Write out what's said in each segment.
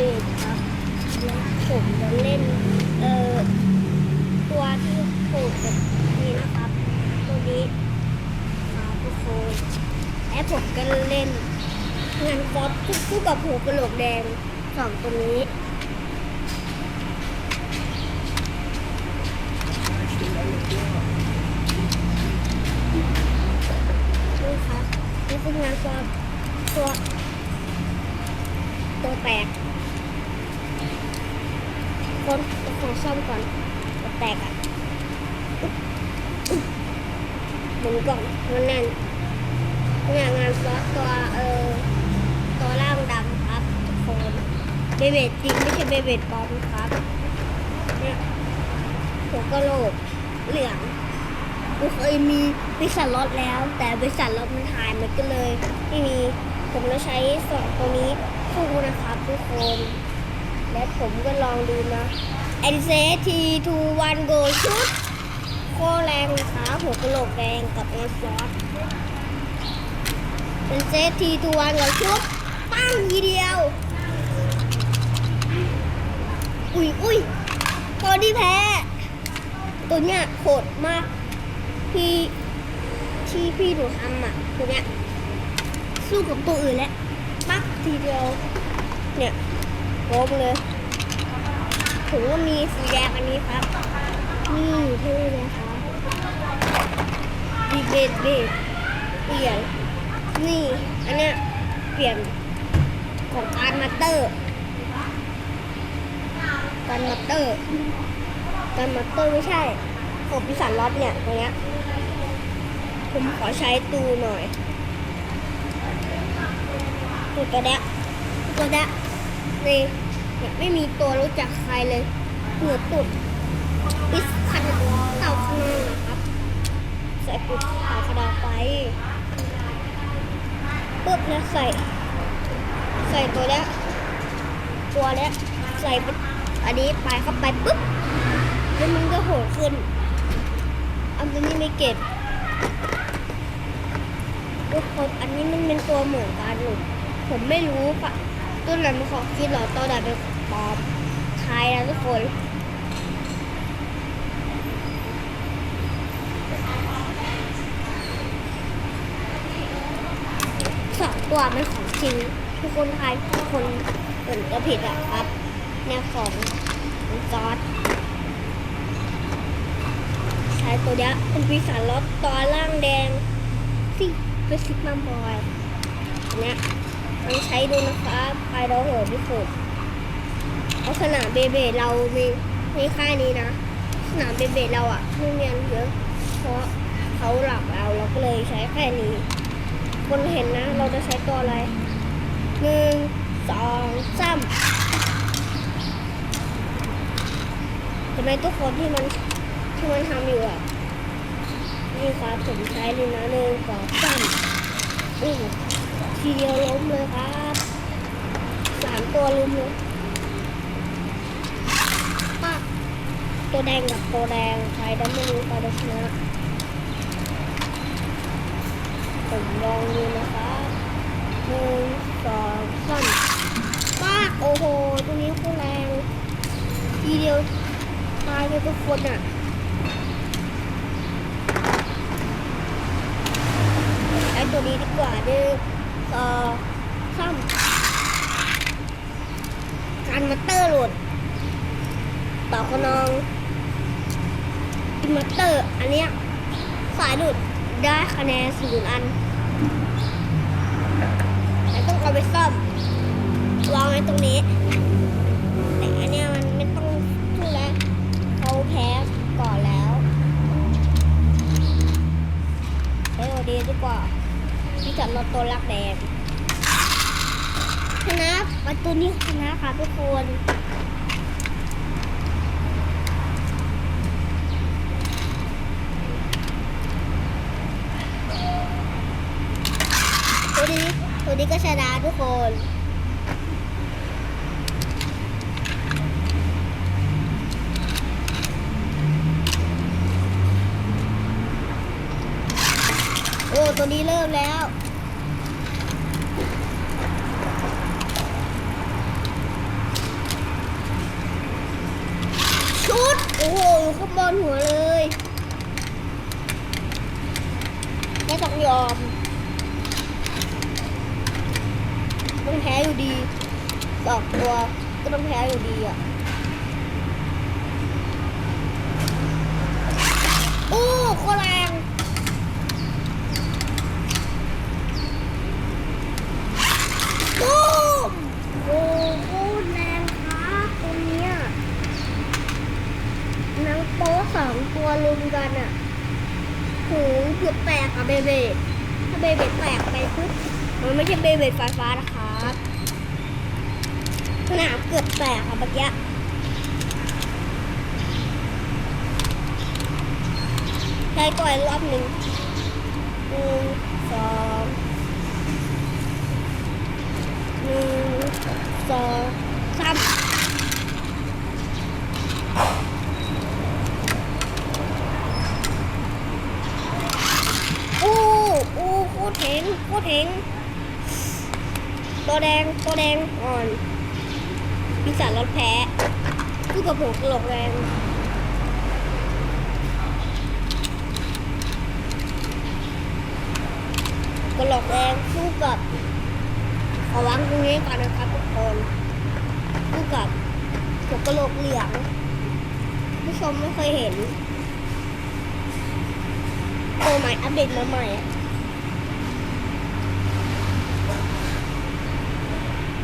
เบดครับแล้วผมจะเล่นเอ่อตัวที่ปลูกแบบนี้นะครับ ตัวนี้ครับทุกคนและผมก็เล่นงานฟอสคู่กับหัวกระโหลกแดงสองตัวนี้นี่ครับนี่คืองานฟอสตัวตัวแตก คนตัวของซ่อมก่อนแตกอะอุ๊บอุ๊บหมุนก่อนมันแน่นเนี่ยงานฟอสตัวเออตัวล่างดำครับทุกคนเบเบดจริงไม่ใช่เบเบดปลอมครับเนี่ยหัวกะโหลกเหลืองกูเคยมีบริษัทรถแล้ว แต่บริษัทรถมันหายมันก็เลย ไม่มีผมจะใช้สองตัวนี้คู่นะครับทุกคน และผมก็ลองดูนะ n c t 2 1 Go ชุดโคตรแรงนะคะหัวกะโหลกแดงกับเอสซอส n c t 2 1กับชุดปั้งทีเดียว อุ้ยอุ้ยตัวที่แพ้ ตัวเนี้ยโหดมาก พี่ที่พี่หนูทำอะตัวเนี้ยสู้กับตัวอื่นแล้ว ปักทีเดียวเนี่ย โล้มเลยถึงว่ามีสีแดงอันนี้ครับ นี่เท่เลยครับดีเบดเบดเปลี่ยน นี่อันเนี้ยเปลี่ยนของการมาเตอร์การมาเตอร์การมาเตอร์ไม่ใช่ของพิสันล็อตเนี่ยตรงเนี้ยผมขอใช้ตูหน่อยตัวตัวเนี้ยตัวเนี้ย เนี่ยไม่มีตัวรู้จักใครเลยเหนือตุดปิสคันเต่าข้างหน้านะครับ ใส่ปุดเต่ากระดาษไปปุ๊บนะใส่ ใส่ตัวเนี้ยตัวเนี้ยใส่ปุ๊บอันนี้ไปเข้าไปปุ๊บแล้วมันก็โหดขึ้น อันนี้ไม่เก็บทุกคนอันนี้มันเป็นตัวเหมือนกันหนูผมไม่รู้ปะ ตัวไหนเป็นของจริงเหรอตัวไหนเป็นของปอมทายนะทุกคนสองตัวเป็นของจริงทุกคนทายทุกคนอื่นก็ผิดอะครับเนี่ยของซอสใช้ตัวเนี้ยเป็นปีศาจลดตัวล่างแดงสิเป็นซิกมาบอยเนี้ย ลองใช้ดูนะคะไปเราโหดที่สุดเอาะสนามเบเบเรามีมีค่ายนี้นะ สนามเบเบเราอะไม่มีอันเยอะ เพราะเขาหลักเราเราก็เลยใช้แค่นี้ คนเห็นนะ เราจะใช้ตัวอะไรหนึ่งสองสามเห็นไมทุกคนที่มันที่มันทำอยู่อะนี่ครับผมใช้เลยนะหนึ่งสองสามอู้ ทีเดียวล้มเลยครับสามตัวล้มเลยปักตัวแดงกับตัวแดงใครได้ไม่รู้ใครจะชนะผมลองดูนะครับหนึ่งสองสามปักโอ้โหตัวนี้โคตรแรงทีเดียวตายเลยทุกคนอะไอ้ตัวนี้ดีกว่าหนึ่ง สองสามการมัตเตอร์หลุดต่อคนองอินมัตเตอร์ อันเนี้ยสายหลุดได้คะแนนศูนย์อันแล้วต้องเอาไปซ่อมวางไว้ตรงนี้ แต่อันเนี้ยมันไม่ต้องพูดแล้วเขาแพ้ก่อนแล้วเฮ้ยดีดีกว่า จับรถตัวลักแดงชนะประตูนี้ชนะคะทุกคนตัวนี้ตัวนี้ก็ชนะทุกคนโอ้ตัวนี้เริ่มแล้ว ส โอ้โหอยู่ข้างบนหัวเลยไม่ต้องยอมต้องแพ้อยู่ดีสองตัวก็ต้องแพ้อยู่ดีอะโอ้โคตรแรงตูมโอ้โคตรแรงครับตัวเนี้ยหนังโป๊ัวลุมกันอะโหเกือบแตกอะเบเบดถ้าเบเบดแตกไปปุ๊บมันไม่ใช่เบเบดไฟฟ้านะครับสนามเกือบแตกอะเมื่อกี้ใช้ต่อยรอบหนึ่งหนึ่งสองหนึ่งสองสามโอ้โอ้โค ตรเห็งโคตรเห็งตัวแดงตัวแดงอ่อนปีศาจรถแพ้คู่กับผมกระโหลกแรงกระโหลกแดงคู่กับขอวางตรงนี้ก่อนนะครับทุกคนคู่กับหัวกระโหลกเหลืองผู้ชมไม่เคยเห็นตัวใหม่อัปเดตมาใหม่อะ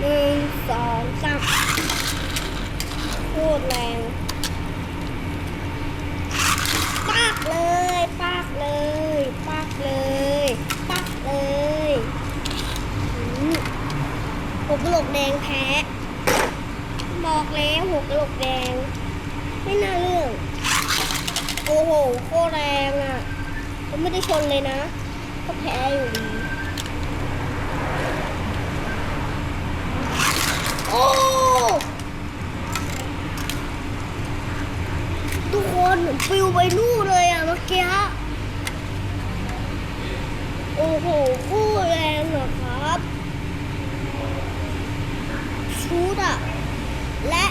หนึ่งสองสามโคตรแรงปากเลยปากเลยปากเลยปากเลยหัวกะโหลกแดงแพ้บอกแล้วหัวกะโหลกแดง ไม่น่าเรื่อง โอ้โหโคตรแรงอะก็ไม่ได้ชนเลยนะ ก็แพ้อยู่ดี โอ้ ทุกคนฟิวไปนู่นเลยอะเมื่อกี้โอ้โหคตรแรงอะครับชูดอะและ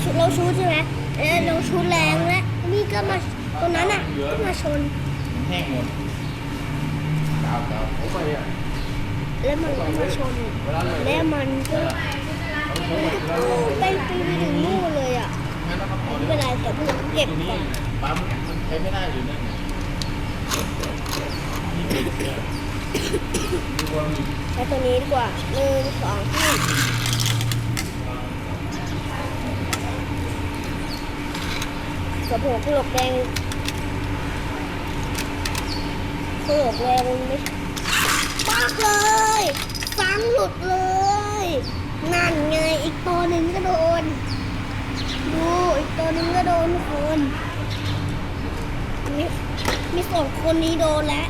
ชุดเราชูดใช่ไหมแล้เราชูดแรงและนี่ก็มาตัวนั้นอะก็มาชนแห้งหมดดาวดาวเขาไปอะ แล้วมันก็มาชน แล้วมันก็มันก็ไปไปถึงนู่นเลยอะไม่เป็นไรแต่พวกเก็บนี้ก่อนปั๊มมันใช้ไม่ได้อยู่นั่นนี่เนี่ยดูว่ามีใช้ตัวนี้ดีกว่าหนึ่งสองสามกับหัวกระโหลกแดงกระโหลกแดงไม่ากเลยฟังหลุดเลย นั่นไงอีกตัวหนึ่งก็โดน ดูอีกตัวหนึ่งก็โดนทุกคนมีมีสองคนนี้โดนแล้ว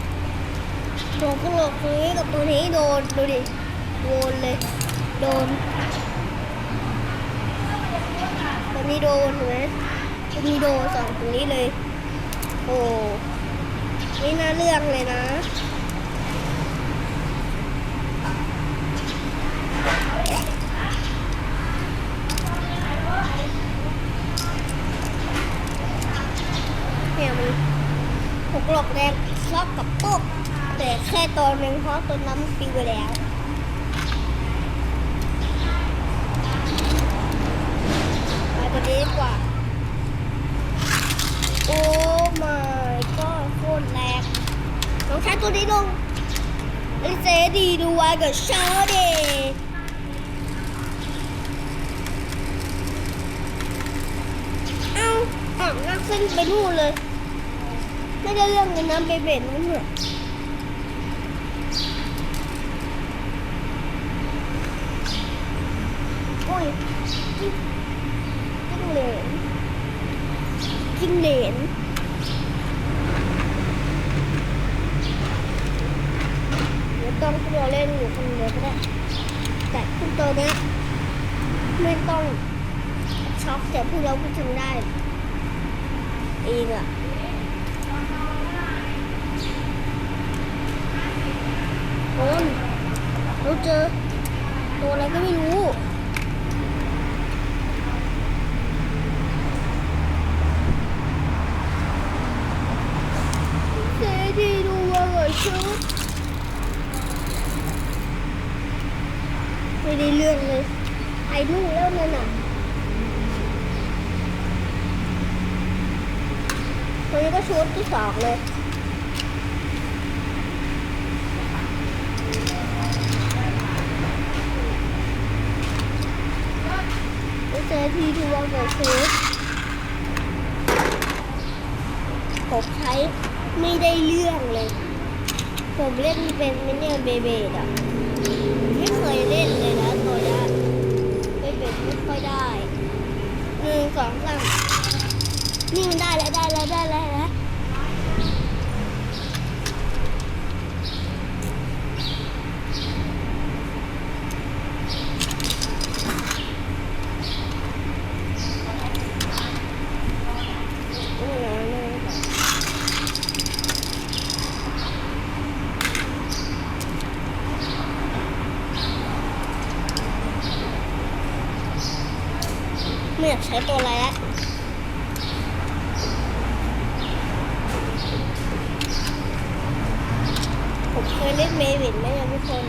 หัวกระโหลกนี้กับตัวนี้โดนดูดิโดนเลย โดนตัวนี้โดนเห็นไหมตัวนี้โดนสองตัวนี้เลย โอ้ไม่น่าเรื่องเลยนะ เนี่ยมันหกหลอกแดงลอกกับปุ๊บแต่แค่ตัวหนึ่งเพราะตัวน้ำปิวไปแล้วไปตัวนี้ดีกว่า โอ้ my god โคตรแรงลองใช้ตัวนี้ลงเจดีดูไว้กับเชอร์เดย์เอ้าออกหน้าขึ้นไปนู่นเลยไม่ได้เรื่องเลยนะเบเบ็ดนั่นน่ะโอ้ยจิ้งจิ้งเหลนจิ้งเหลนเดี๋ยวต้องเราเล่นอยู่คนเดียวก็ได้แต่พวกตัวเนี้ยไม่ต้องช็อกแต่พวกเราก็ทำได้ เองอะคนเราเจอ ตัวอะไรก็ไม่รู้ เซดีดูว่าเลยชุดไม่ได้เรื่องเลยไอ้ดูแล้วนั่นน่ะ นี้ก็ชุดที่สองเลยเจอทีทูวอลกับชุดผมใช้ไม่ได้เรื่องเลย ผมเล่นเป็นมิเนี่ยเบเบดอะ ไม่เคยเล่นเลยนะตัวนี้เบเบดไม่ค่อยได้หนึ่งสองสาม นี่มันได้แล้วได้แล้วได้แล้วได้แล้วนี่นะนี่นะไม่อยากใช้ตัวอะไรแล้วผมเคยเล่นเมวินไหมนะทุกคน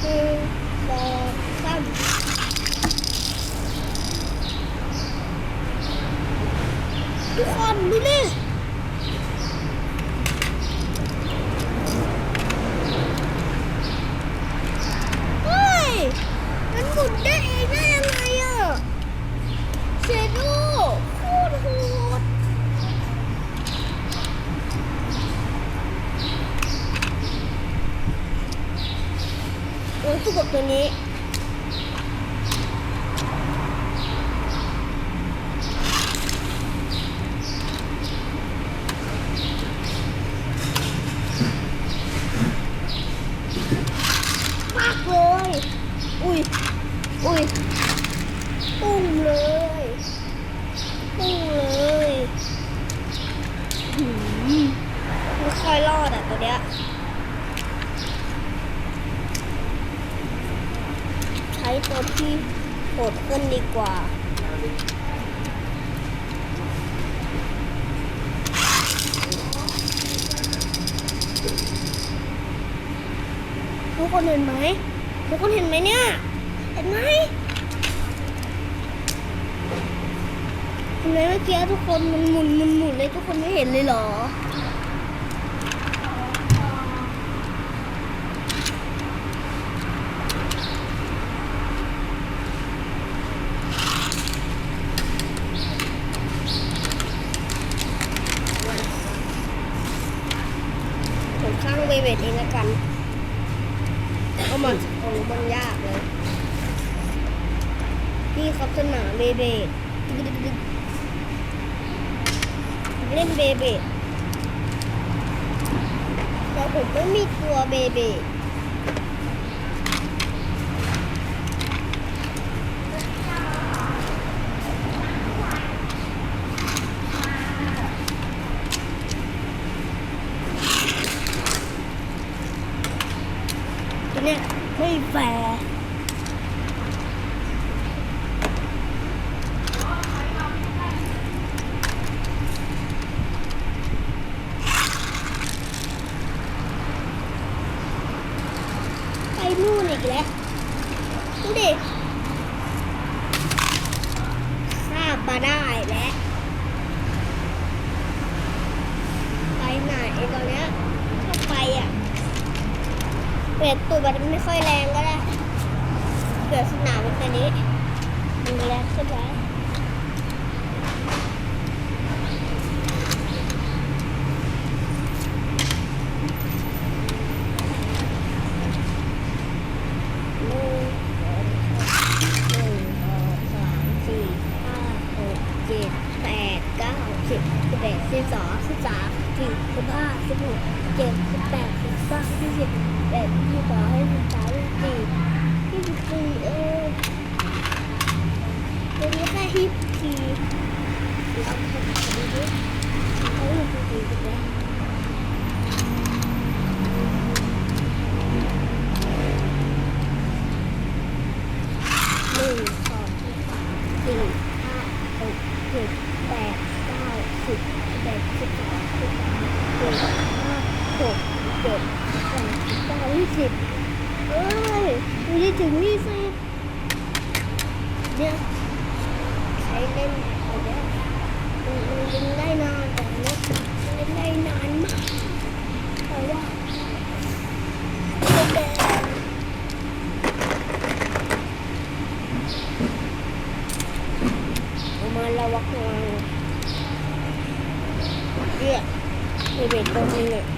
หนึ่งสองสามทุกคนดูนี่เฮ้ย มันหมุนได้เองได้ยังไงอะ เชโดโคตรโหดโอ้ยสู้กับตัวนี้ มากเลย อุ้ย อุ้ย ปุ้งเลยปุ้งเลยหืมไม่ค่อย รอดอะตัวเนี้ยใช้ตัวที่โหดขึ้นดีกว่าทุกคนเห็นไหมทุกคนเห็นไหมเนี่ย เห็นไหมเห็นไหมเมื่อกี้ทุกคนมันหมุนหมุนหมุนเลยทุกคนไม่เห็นเลยเหรอ ผมข้าง เวทเองละกันเอามาโอ้มันยากเลยนี่ครับสนามเบเบดเล่นเบเบดแต่ผมไม่มีตัวเบเบดตัวเนี้ย ไสี่ห้าหกเจ็ดแปดเก้าสิบแปดสิบสองสิบสามสิบห้าหกเจ็ดแปดเก้าสิบเอ้ยมันจะถึงนี่สิเนี่ยใช้เล่นอะไรเนี่ยมันเล่นได้นานแต่เนี้ยเล่นได้นานมากแต่ว่า Yeah.